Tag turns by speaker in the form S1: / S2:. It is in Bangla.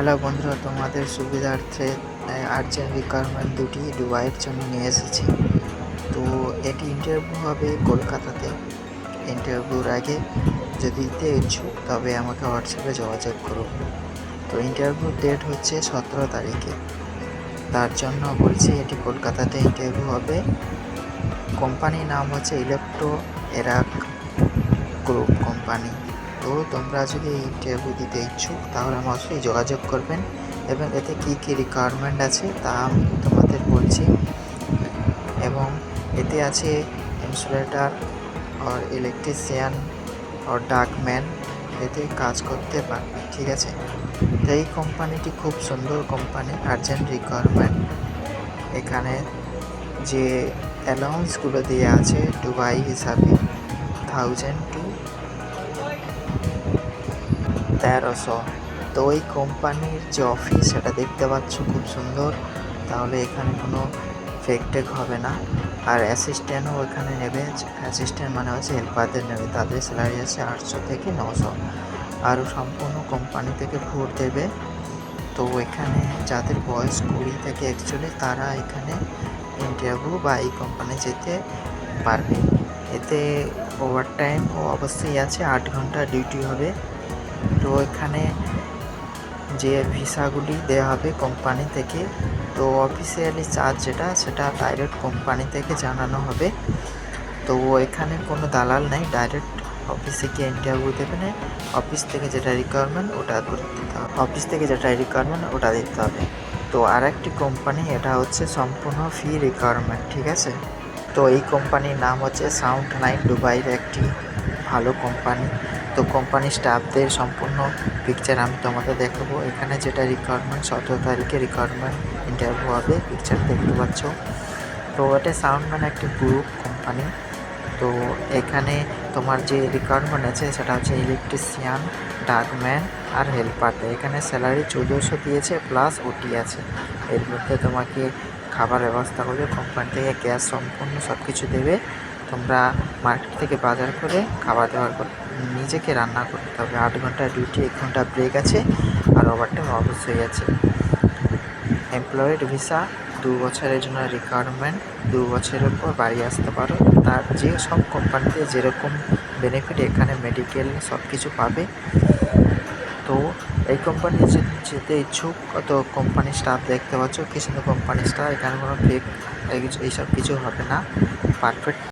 S1: হ্যালো বন্ধুরা, তোমাদের সুবিধার্থে আর্জেন্ট রিকোয়ারমেন্ট দুটি ডুবাইয়ের জন্য নিয়ে এসেছি। তো এটি ইন্টারভিউ হবে কলকাতাতে। ইন্টারভিউর আগে যদি দিতে ইচ্ছুক, তবে আমাকে হোয়াটসঅ্যাপে যোগাযোগ করুন তো ইন্টারভিউর ডেট হচ্ছে সতেরো তারিখে। তার জন্য বলছি, এটি কলকাতাতে ইন্টারভিউ হবে। কোম্পানির নাম হচ্ছে ইলেকট্রো এরাক গ্রুপ কোম্পানি তো তোমরা যদি এই ইন্টারভিউ দিতে ইচ্ছুক, তাহলে আমার অবশ্যই যোগাযোগ করবেন এবং এতে কী কী রিকোয়ারমেন্ট আছে তা আমি তোমাদের বলছি। এবং এতে আছে ইনসুলেটার আর ইলেকট্রিশিয়ান আর ডাকম্যান এতে কাজ করতে পারবে, ঠিক আছে? তো এই কোম্পানিটি খুব সুন্দর কোম্পানি আর্জেন্ট রিকোয়ারমেন্ট এখানে যে অ্যালাউন্সগুলো দেওয়া আছে দুবাই হিসাবে থাউজেন্ড টু তেরোশো তো ওই কোম্পানির যে অফিস সেটা দেখতে পাচ্ছ খুব সুন্দর। তাহলে এখানে কোনো ফেকটেক হবে না। আর অ্যাসিস্ট্যান্টও এখানে নেবে। অ্যাসিস্ট্যান্ট মানে হচ্ছে হেল্পারদের নেবে। তাদের স্যালারি আছে আটশো থেকে নশো। আরও সম্পূর্ণ কোম্পানি থেকে ভোট দেবে। তো এখানে যাদের বয়স কুড়ি থেকে একচল্লিশ, তারা এখানে ইন্টারভিউ বা এই কোম্পানি যেতে পারবে। এতে ওভার টাইম ও অবশ্যই আছে। আট ঘণ্টা ডিউটি হবে। তো এখানে যে ভিসাগুলি দেওয়া হবে কোম্পানি থেকে, তো অফিসিয়ালি চার্জ যেটা, সেটা ডাইরেক্ট কোম্পানি থেকে জানানো হবে। তো এখানে কোনো দালাল নেই ডাইরেক্ট অফিসে গিয়ে ইন্টারভিউ দেবে না। অফিস থেকে যেটা রিকোয়ারমেন্ট ওটা দিতে হবে। অফিস থেকে যেটা রিকোয়ারমেন্ট ওটা দিতে হবে। তো আর একটি কোম্পানি, এটা হচ্ছে সম্পূর্ণ ফি রিকোয়ারমেন্ট ঠিক আছে? তো এই কোম্পানির নাম হচ্ছে সাউন্ড নাইন দুবাইয়ের একটি ভালো কোম্পানি। তো কোম্পানির স্টাফদের সম্পূর্ণ পিকচার আমি তোমাদের দেখাবো। এখানে যেটা রিকোয়ারমেন্ট সতেরো তারিখে রিকোয়ারমেন্ট ইন্টারভিউ হবে পিকচার দেখতে পাচ্ছ। তো এটা সাউন্ডম্যান একটি গ্রুপ কোম্পানি তো এখানে তোমার যে রিকোয়ারমেন্ট আছে, সেটা হচ্ছে ইলেকট্রিশিয়ান ডাকম্যান আর হেল্পার এখানে স্যালারি চৌদ্দশো দিয়েছে প্লাস ওটি আছে। এর মধ্যে তোমাকে খাবার ব্যবস্থা করবে কোম্পানি থেকে গ্যাস সম্পূর্ণ সব কিছু দেবে। তোমরা মার্কেট থেকে বাজার করে খাবার দাবার নিজেকে রান্না করতে হবে। আট ঘণ্টা ডিউটি এক ঘণ্টা ব্রেক আছে আর ওভারটাইম অবশ্যই আছে। এমপ্লয়েড ভিসা দু বছরের জন্য রিকোয়ারমেন্ট দু বছরের পর বাড়ি আসতে পারো। তার যে সব কোম্পানিতে যেরকম বেনিফিট এখানে মেডিকেল সব কিছু পাবে। তো এই কোম্পানি যেতে ইচ্ছুক, তো কোম্পানির স্টাফ দেখতে পাচ্ছ কি সুন্দর কোম্পানির স্টাফ এখানে কোনো ফেক এইসব কিছু হবে না। পারফেক্ট